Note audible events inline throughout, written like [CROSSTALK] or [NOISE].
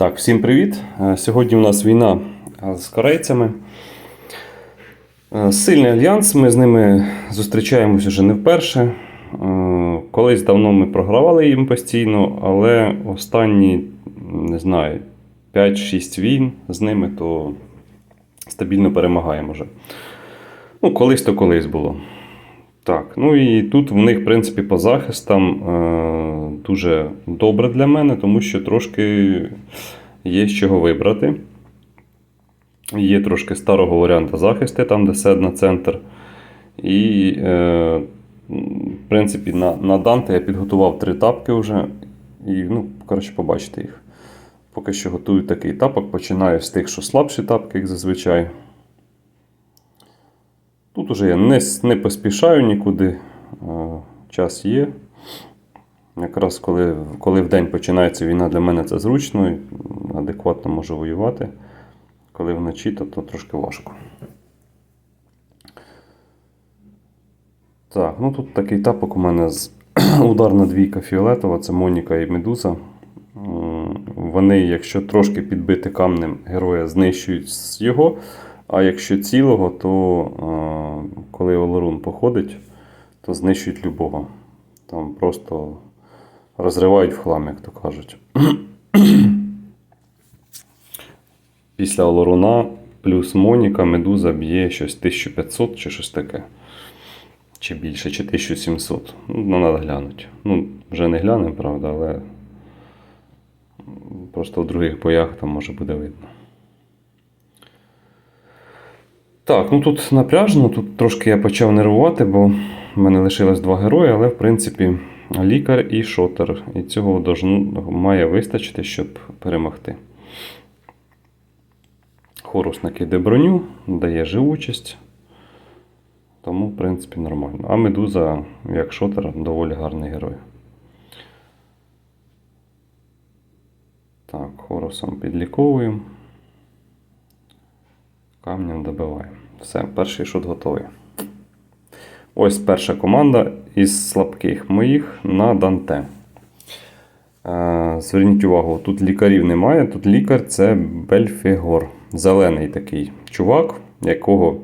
Так, всім привіт! Е, Сьогодні у нас війна е, з корейцями. Е, Сильний альянс, ми з ними зустрічаємося вже не вперше. Колись давно ми програвали їм постійно, але останні, не знаю, 5-6 війн з ними, то стабільно перемагаємо вже. Ну, колись то колись було. Так, ну і тут в них, в принципі, по захистам дуже добре для мене, тому що трошки є з чого вибрати. Є трошки старого варіанта захисту, там, де сед на центр. І, е, в принципі, на, на Данте я підготував три тапки вже. І, ну, коротше, побачите їх. Поки що готую такий тапок. Починаю з тих, що слабші тапки, як зазвичай. Тут уже я не, не поспішаю нікуди. Е, Час є. Якраз коли, коли в день починається війна, для мене це зручно, адекватно можу воювати. Коли вночі, то, то трошки важко. Так, ну тут такий тапок у мене з [CLEARS THROAT] ударна двійка фіолетова, це Моніка і Медуза. Вони, якщо трошки підбити камнем героя, знищують його. А якщо цілого, то коли Олорун походить, то знищують любого. Там просто розривають в хлам, як то кажуть. [CLEARS THROAT] Після Олоруна плюс Моніка Медуза б'є щось 1500 чи щось таке. Чи більше, чи 1700. Ну, треба глянути. Ну, вже не глянемо, правда, але просто в других боях там може буде видно. Так, ну тут напряжно, тут трошки я почав нервувати, бо в мене лишилось два герої, але в принципі лікар і шотер. І цього має вистачити, щоб перемогти. Хорус накиде броню, дає живучість. Тому, в принципі, нормально. А медуза, як шотер, доволі гарний герой. Так, хорусом підліковуємо. Камнем добиваємо. Все, перший шот готовий. Ось перша команда із слабких моїх на Данте. Е, Зверніть увагу, тут лікарів немає. Тут лікар це Бельфігор. Зелений такий чувак, якого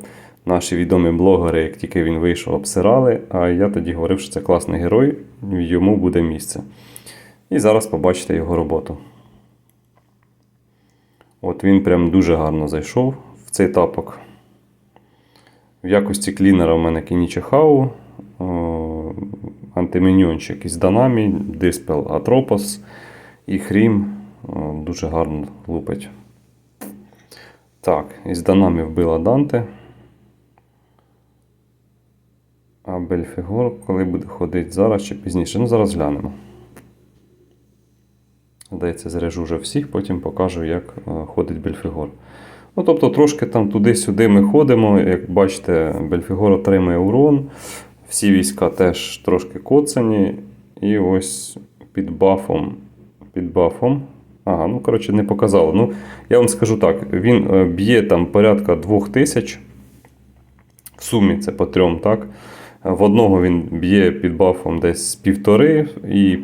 наші відомі блогери, як тільки він вийшов, обсирали. А я тоді говорив, що це класний герой, йому буде місце. І зараз побачите його роботу. От він прям дуже гарно зайшов в цей тапок. В якості клінера в мене Кінічі Хау, антиміньончик із Данамі, Диспел Атропос і Хрім дуже гарно лупить. Так, із Данамі вбила Данте. А Бельфігор, коли буде ходити зараз чи пізніше? Ну, зараз глянемо. Здається, заряжу вже всіх, потім покажу, як е, ходить Бельфігор. Ну, тобто, трошки там туди-сюди ми ходимо. Як бачите, Бельфігор отримує урон. Всі війська теж трошки коцані. І ось під бафом. Під бафом. Ага, ну коротше, не показало. Ну, я вам скажу так: він е, б'є там порядка 2000. В сумі це по трьом, так? В одного він б'є під бафом десь півтори, і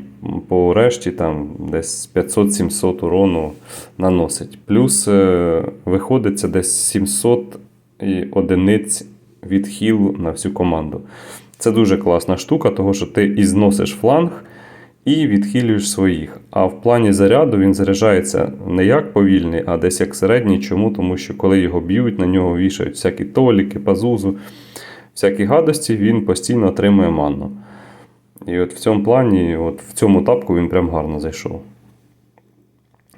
по решті там десь 500-700 урону наносить. Плюс е, виходить це десь 700 і одиниць відхилу на всю команду. Це дуже класна штука, тому що ти і зносиш фланг і відхилюєш своїх. А в плані заряду він заряджається не як повільний, а десь як середній. Чому? Тому що коли його б'ють, на нього вішають всякі толіки, пазузу, всякі гадості, він постійно отримує манну. І от в цьому плані, от в цьому тапку він прям гарно зайшов.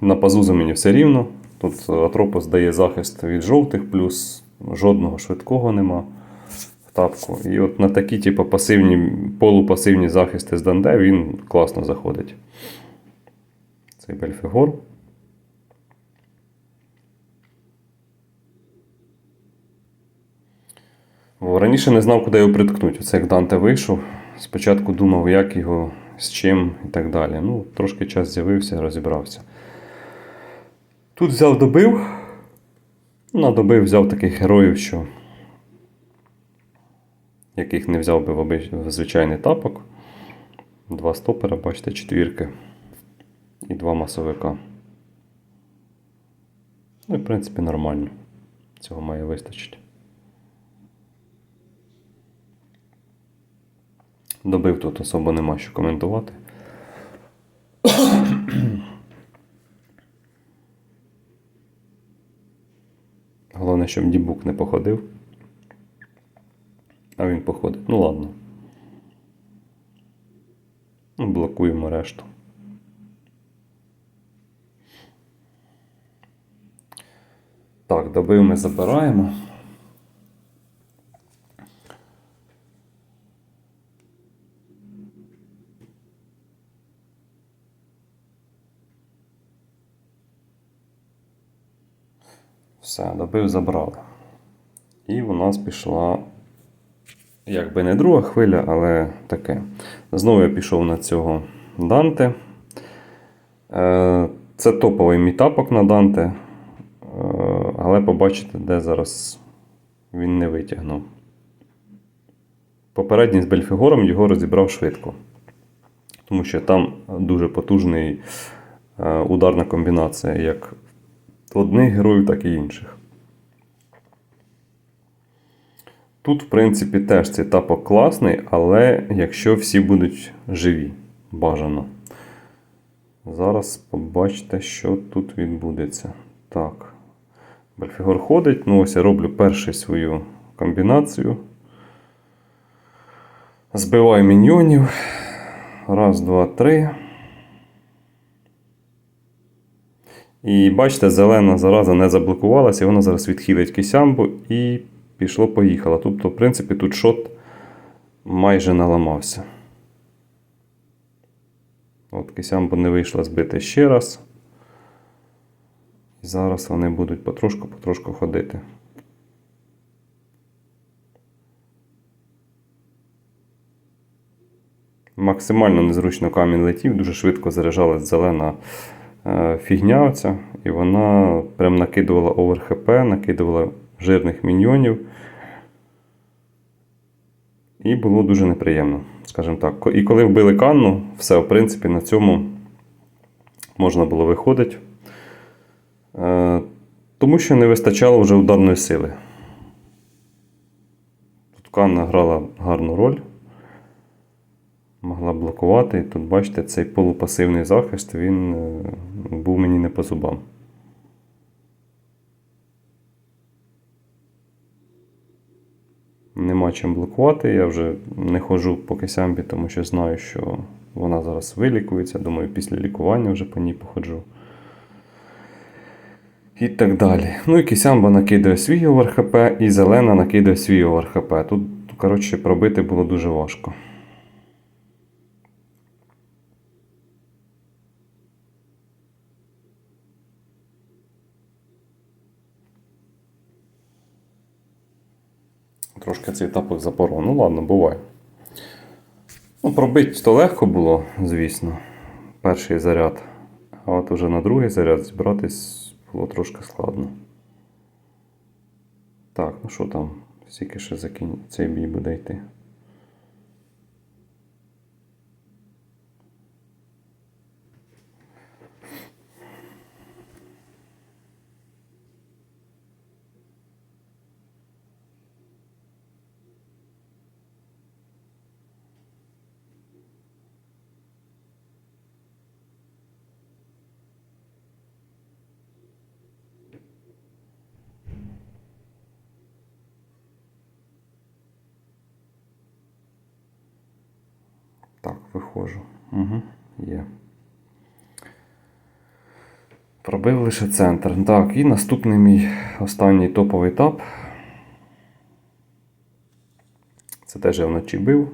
На пазузу мені все рівно. Тут Атропос дає захист від жовтих, плюс жодного швидкого нема в тапку. І от на такі, типу, пасивні, полупасивні захисти з Данде він класно заходить. Цей Бельфігор. Раніше не знав, куди його приткнути. Оце як Данте вийшов. Спочатку думав, як його, з чим і так далі. Ну, трошки час з'явився, розібрався. Тут взяв добив. На добив взяв таких героїв, що. Яких не взяв би в, обич- в звичайний тапок. Два стопера, бачите, четвірки. І два масовика. Ну в принципі, нормально. Цього має вистачити. Добив тут особо нема що коментувати. [COUGHS] Головне, щоб дібук не походив. А він походить. Ну ладно. Ну, блокуємо решту. Так, добив ми забираємо. Все, добив, забрали. І у нас пішла, якби не друга хвиля, але таке. Знову я пішов на цього Данте. Е, Це топовий мітапок на Данте. Е, Але побачите, де зараз він не витягнув. Попередній з Бельфігором його розібрав швидко. Тому що там дуже потужний е, ударна комбінація, як одних героїв, так і інших. Тут, в принципі, теж цей тапок класний, але якщо всі будуть живі, бажано. Зараз побачите, що тут відбудеться. Так. Бельфігор ходить. Ну, ось я роблю першу свою комбінацію. Збиваю міньйонів. Раз, два, три. І бачите, зелена зараза не заблокувалася, вона зараз відхилить кисямбу і пішло-поїхало. Тобто, в принципі, тут шот майже наламався. От кисямбу не вийшла збити ще раз. І зараз вони будуть потрошку-потрошку ходити. Максимально незручно камінь летів, дуже швидко заряджалась зелена фігня оця, і вона прям накидувала овер ХП, накидувала жирних міньйонів. І було дуже неприємно, скажімо так. І коли вбили Канну, все, в принципі, на цьому можна було виходити. Е, Тому що не вистачало вже ударної сили. Тут Канна грала гарну роль. Могла блокувати. І тут, бачите, цей полупасивний захист він е, був мені не по зубам. Нема чим блокувати. Я вже не ходжу по кисямбі, тому що знаю, що вона зараз вилікується. Думаю, після лікування вже по ній походжу. І так далі. Ну і кисямба накидає свій овер ХП, і зелена накидає свій овер ХП. Тут, коротше, пробити було дуже важко. Цей тапок запоров. Ну ладно, буває. Ну, пробити то легко було, звісно, перший заряд. А от уже на другий заряд зібратись було трошки складно. Так, ну що там? стільки ще закинь... цей бій буде йти? Так, виходжу. Угу, є. Пробив лише центр. Так, і наступний мій останній топовий етап. Це теж я вночі бив.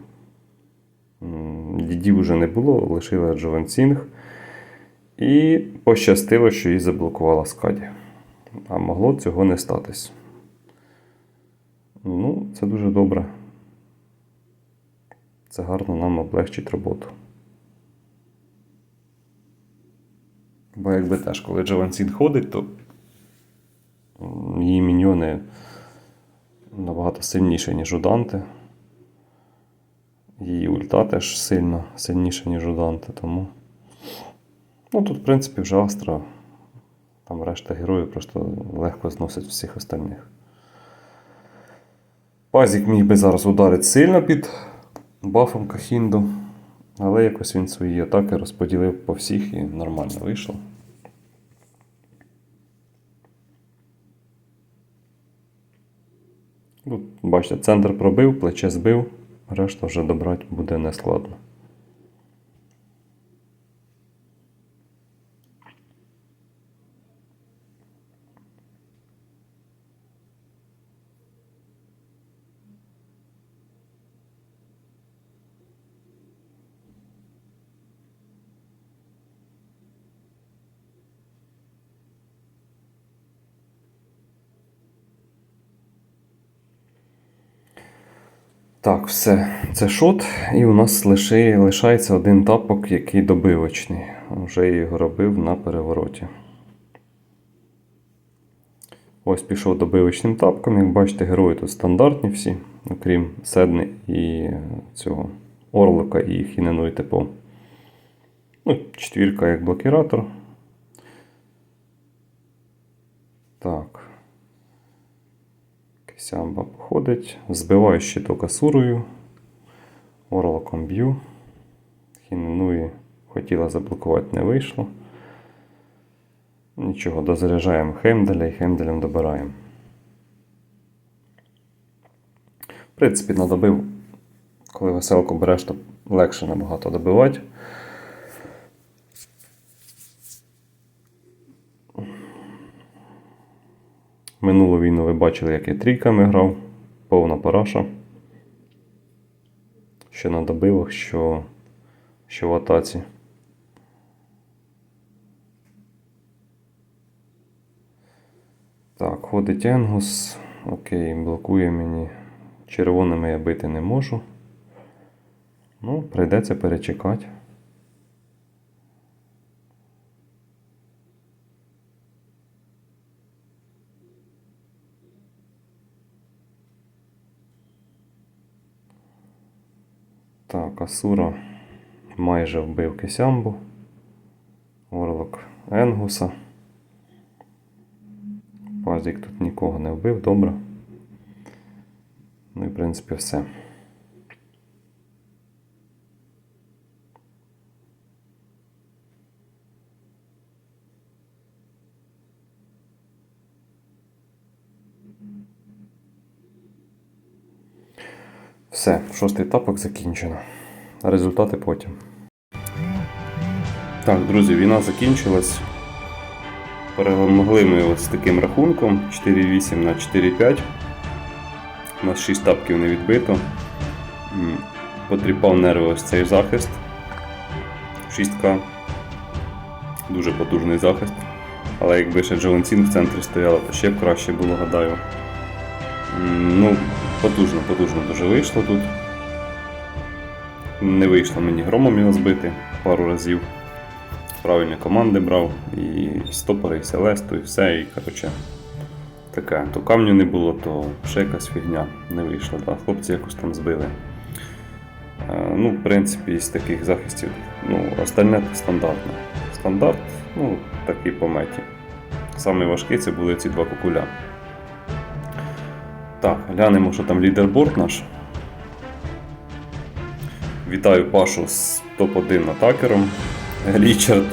Дідів вже не було, лишила Джованцінг. І пощастило, що її заблокувала Скаді. А могло цього не статись. Ну, це дуже добре. Це гарно нам облегчить роботу. Бо якби теж, коли Джованцін ходить, то її міньйони набагато сильніші, ніж у Данте. Її ульта теж сильно сильніша, ніж у Данте, тому. Ну тут, в принципі, вже Астра Там решта героїв просто легко зносить всіх остальних. Пазік міг би зараз ударити сильно під бафом Кахінду, але якось він свої атаки розподілив по всіх і нормально вийшло. Тут, бачите, центр пробив, плече збив, решта вже добрати буде нескладно. Так, все. Це шот, і у нас лише, лишається один тапок, який добивочний. Вже його робив на перевороті. Ось пішов добивочним тапком. Як бачите, герої тут стандартні всі, окрім Седни і цього Орлика і Хіненої типу. Ну, четвірка як блокіратор. Так. Кисямба походить. Збиваю щиток Асурою. Орлоком б'ю. Хіненуї хотіла заблокувати, не вийшло. Нічого, дозаряджаємо Хемделя і Хемделем добираємо. В принципі, надобив, коли веселку береш, то легше набагато добивати. Минулу війну ви бачили, як я трійками грав, повна параша. Що на добивах, що, що в атаці. Так, ходить Енгус. Окей, блокує мені. Червоними я бити не можу. Ну, прийдеться перечекати. Так, Асура майже вбив Кесямбу. Орлок Енгуса. Пазік тут нікого не вбив, добре. Ну і в принципі все. Все, шостий етапок закінчено. Результати потім. Так, друзі, війна закінчилась. Перемогли ми ось з таким рахунком 4-8 на 4-5. У нас 6 тапків не відбито. Потріпав нерви ось цей захист. 6К. Дуже потужний захист. Але якби ще Джоленцін в центрі стояла, то ще б краще було, гадаю. Ну, потужно, потужно дуже вийшло тут. Не вийшло мені громом його збити пару разів. Правильні команди брав, і стопори, і Селесту, і все, і коротше. Таке, то камню не було, то ще якась фігня не вийшла. Да. Хлопці якось там збили. Е, ну, в принципі, із таких захистів, ну, остальне то стандартне. Стандарт, ну, такий по меті. Саме важкі це були ці два кукуля. Так, глянемо, що там лідерборд наш. Вітаю Пашу з топ-1 атакером. Річард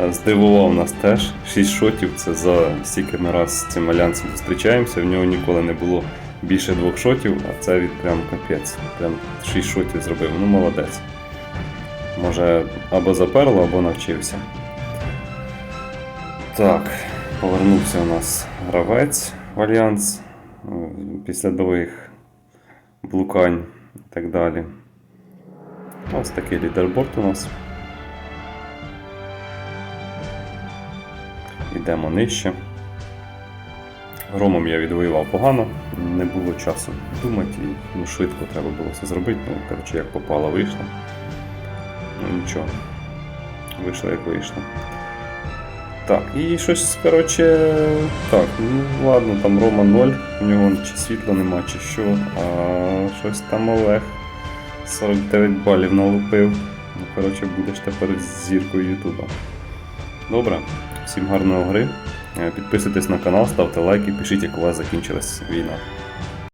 е, здивував нас теж. 6 шотів це за стільки ми раз з цим альянсом зустрічаємося. В нього ніколи не було більше двох шотів, а це від прям капець. Прям 6 шотів зробив. Ну молодець. Може або заперло, або навчився. Так, повернувся у нас гравець в альянс після довгих блукань і так далі. Ось такий лідерборд у нас. Йдемо нижче. Громом я відвоював погано, не було часу думати, і ну, швидко треба було все зробити. Ну, коротше, як попало, вийшло. Ну нічого. Вийшло як вийшло. Так, і щось, коротше, так, ну ладно, там Рома 0, у нього чи світла нема, чи що, а щось там Олег 49 балів налупив. Ну, коротше, будеш тепер зіркою Ютуба. Добре, всім гарної гри. Е, Підписуйтесь на канал, ставте лайки, пишіть, як у вас закінчилась війна.